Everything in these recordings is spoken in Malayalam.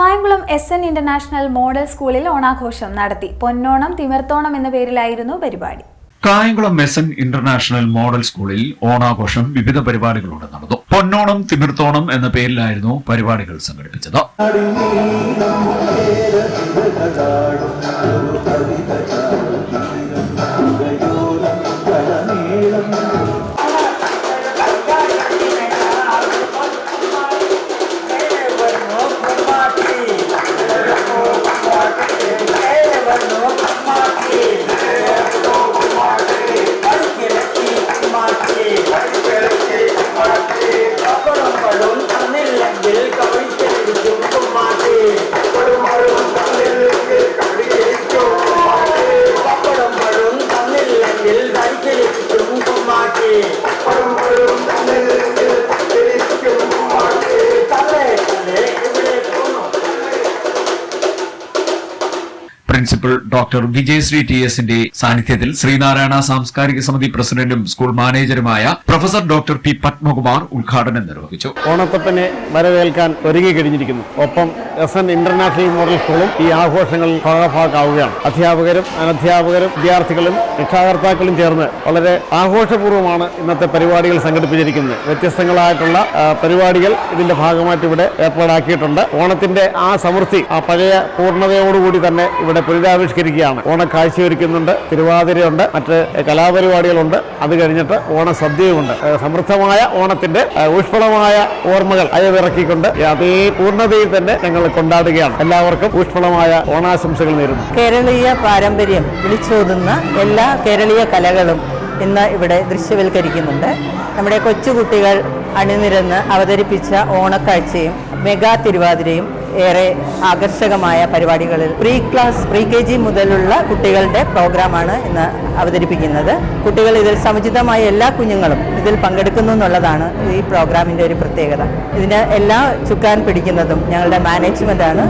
Kayamkulam S N international model സ്കൂളിൽ ഓണാഘോഷം നടത്തി. പൊന്നോണം തിമിർത്തോണം എന്ന പേരിലായിരുന്നു പരിപാടി. കായംകുളം മെസൻ ഇന്റർനാഷണൽ മോഡൽ സ്കൂളിൽ ഓണാഘോഷം വിവിധ പരിപാടികളോടെ നടന്നു. പൊന്നോണം തിമിർത്തോണം എന്ന പേരിലായിരുന്നു പരിപാടികൾ സംഘടിപ്പിച്ചത്. പ്രിൻസിപ്പൽ ഡോക്ടർ വിജയശ്രീ ടി എസിന്റെ സാന്നിധ്യത്തിൽ ശ്രീനാരായണ സാംസ്കാരിക സമിതി പ്രസിഡന്റും സ്കൂൾ മാനേജറുമായ പ്രൊഫസർ ഡോക്ടർ പി പത്മകുമാർ ഉദ്ഘാടനം നിർവഹിച്ചു. ഓണത്തപ്പനെ വരവേൽക്കാൻ ഒരുങ്ങി കഴിഞ്ഞിരിക്കുന്നു. ഒപ്പം എസ് എൻ ഇന്റർനാഷണൽ മോഡൽ സ്കൂളും ഈ ആഘോഷങ്ങളിൽ ഭാഗഭാഗമാവുകയാണ് അധ്യാപകരും അനധ്യാപകരും വിദ്യാർത്ഥികളും രക്ഷാകർത്താക്കളും ചേർന്ന് വളരെ ആഘോഷപൂർവമാണ് ഇന്നത്തെ പരിപാടികൾ സംഘടിപ്പിച്ചിരിക്കുന്നത്. വ്യത്യസ്തങ്ങളായിട്ടുള്ള പരിപാടികൾ ഇതിന്റെ ഭാഗമായിട്ട് ഇവിടെ ഏർപ്പാടാക്കിയിട്ടുണ്ട്. ഓണത്തിന്റെ ആ സമൃദ്ധി ആ പഴയ പൂർണതയോടുകൂടി തന്നെ ഇവിടെ പുനരാവിഷ്കരിക്കുകയാണ്. ഓണ കാഴ്ചയൊരുക്കുന്നുണ്ട് തിരുവാതിരയുണ്ട് മറ്റ് കലാപരിപാടികളുണ്ട്. അത് കഴിഞ്ഞിട്ട് ഓണസദ്യയുമുണ്ട്. സദ്യയുമുണ്ട് സമൃദ്ധമായ ഓണത്തിന്റെ ഊഷ്മളമായ ഓർമ്മകൾ അയവിറക്കിക്കൊണ്ട് അതേ പൂർണതയിൽ തന്നെ ഞങ്ങൾ കൊണ്ടാടുകയാണ്. എല്ലാവർക്കും ഊഷ്മളമായ ഓണാശംസകൾ നേരുന്നു. കേരളീയ പാരമ്പര്യം വിളിച്ചോതുന്ന എല്ലാ കേരളീയ കലകളും ഇന്ന് ഇവിടെ ദൃശ്യവൽക്കരിക്കുന്നുണ്ട്. നമ്മുടെ കൊച്ചുകുട്ടികൾ അണിനിരന്ന് അവതരിപ്പിച്ച ഓണക്കാഴ്ചയും മെഗാ തിരുവാതിരയും ഏറെ ആകർഷകമായ പരിപാടികളിൽ pre class pre K G മുതലുള്ള കുട്ടികളുടെ പ്രോഗ്രാമാണ് ഇന്ന് അവതരിപ്പിക്കുന്നത്. കുട്ടികൾ ഇതിൽ സമുചിതമായ എല്ലാ കുഞ്ഞുങ്ങളും ഇതിൽ പങ്കെടുക്കുന്നു എന്നുള്ളതാണ് ഈ പ്രോഗ്രാമിന്റെ ഒരു പ്രത്യേകത. ഇതിന് എല്ലാ ചുക്കാൻ പിടിക്കുന്നതും ഞങ്ങളുടെ മാനേജ്മെന്റ് ആണ്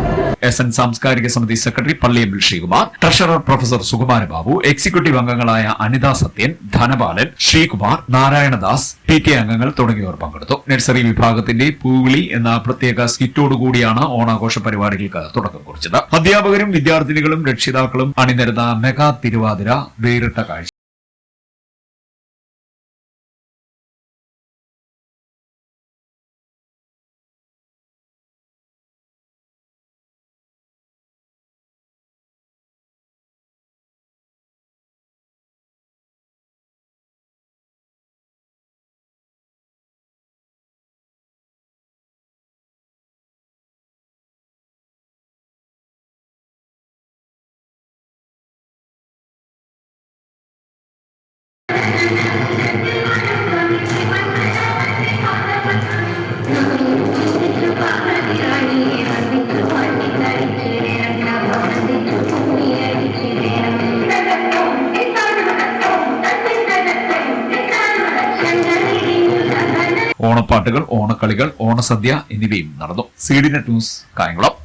എസ് എൻ സാംസ്കാരിക സമിതി secretary Palliyambil Sreekumar treasurer professor Sukumara Babu executive അംഗങ്ങളായ അനിത സത്യൻ ധനപാലൻ ശ്രീകുമാർ നാരായണദാസ് പി ടി അംഗങ്ങൾ തുടങ്ങിയവർ പങ്കെടുത്തു. നഴ്സറി വിഭാഗത്തിന്റെ പൂവിളി എന്ന പ്രത്യേക സ്കിറ്റോടുകൂടിയാണ് ഓണാഘോഷ പരിപാടികൾക്ക് തുടക്കം കുറിച്ചത്. അധ്യാപകരും വിദ്യാർത്ഥിനികളും രക്ഷിതാക്കളും അണിനിരുന്ന മെഗാ തിരുവാതിര വേറിട്ട കാഴ്ച. ഓണപ്പാട്ടുകൾ ഓണക്കളികൾ ഓണസദ്യ എന്നിവയും നടന്നു. C D net news Kayamkulam.